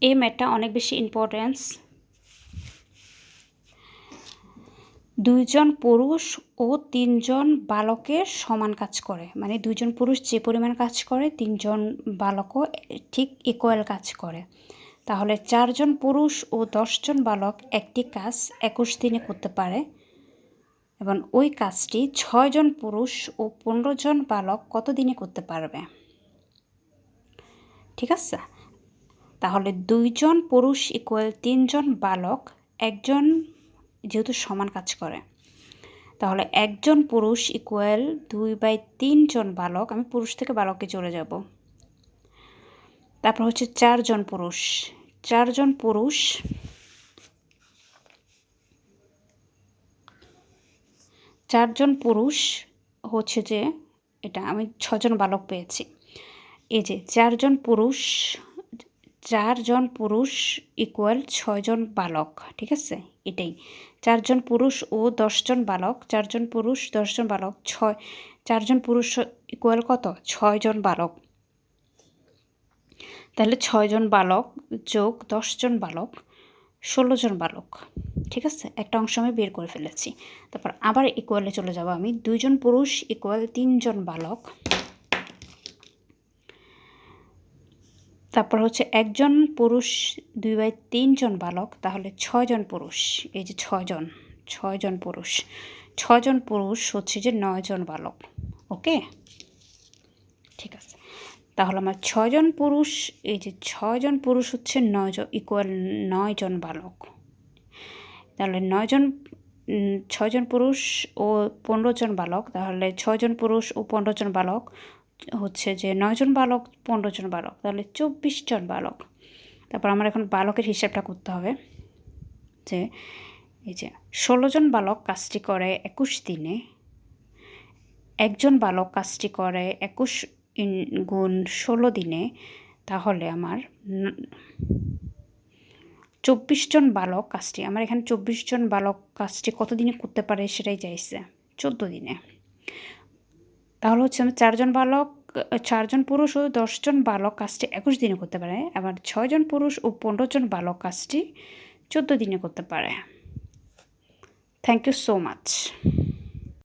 এই ম্যাটটা অনেক বেশি ইম্পর্টেন্স দুইজন পুরুষ ও তিনজন বালকের সমান কাজ করে। মানে দুইজন পুরুষ যে পরিমাণ কাজ করে, তিনজন বালকও ঠিক ইকুয়াল কাজ করে। তাহলে চারজন পুরুষ ও দশজন বালক একটি কাজ একুশ দিনে করতে পারে। এবং ওই কাজটি ছয়জন পুরুষ ও পনেরো জন বালক কত দিনে করতে পারবে? ঠিক আছে? তাহলে দুইজন পুরুষ ইকুয়াল তিনজন বালক, একজন যেহেতু সমান কাজ করে। তাহলে একজন পুরুষ ইকুয়াল দুই বাই তিনজন বালক, আমি পুরুষ থেকে বালকে চলে যাব। তারপর হচ্ছে চারজন পুরুষ। চারজন পুরুষ চারজন পুরুষ হচ্ছে যে, এটা আমি ছজন বালক পেয়েছি। এই যে চারজন পুরুষ চারজন পুরুষ ইকুয়াল ছয়জন বালক, ঠিক আছে? এটাই। চারজন পুরুষ ও দশজন বালক, চারজন পুরুষ, দশজন বালক, ছয়, চারজন পুরুষ ইকুয়াল কত? ছয়জন বালক। তাহলে ছয়জন বালক যোগ দশজন বালক ষোলো জন বালক, ঠিক আছে? একটা অংশ আমি বের করে ফেলেছি। তারপর আবার ইকুয়ালে চলে যাব আমি। দুইজন পুরুষ ইকুয়াল তিনজন বালক তারপর হচ্ছে একজন পুরুষ, দুই বাই তিনজন বালক, তাহলে ছয়জন পুরুষ, এই যে ছয়জন ছয়জন পুরুষ ছয়জন পুরুষ হচ্ছে যে নয়জন বালক, ওকে? ঠিক আছে, তাহলে আমার ছয়জন পুরুষ, এই যে ছয়জন পুরুষ হচ্ছে নয়জন ইকুয়াল নয়জন বালক, তাহলে নয়জন ছয়জন পুরুষ ও পনেরো জন বালক, তাহলে ছয়জন পুরুষ ও পনেরো জন বালক হচ্ছে যে নয়জন বালক, পনেরো জন বালক, তাহলে চব্বিশ জন বালক। তারপর আমার এখন বালকের হিসাবটা করতে হবে যে এই যে ষোলো জন বালক কাজটি করে একুশ দিনে একজন বালক কাজটি করে একুশ গুণ ষোলো দিনে, তাহলে আমার চব্বিশ জন বালক কাজটি, আমার এখানে চব্বিশ জন বালক কাজটি কত দিনে করতে পারে সেটাই চাইছে, চোদ্দ দিনে। তাহলে হচ্ছে আমি চারজন বালক চারজন পুরুষ ও দশজন বালক কাজটি একুশ দিনে করতে পারে। আবার ছয়জন পুরুষ ও পনেরো জন বালক কাজটি চোদ্দ দিনে করতে পারে। Thank you so much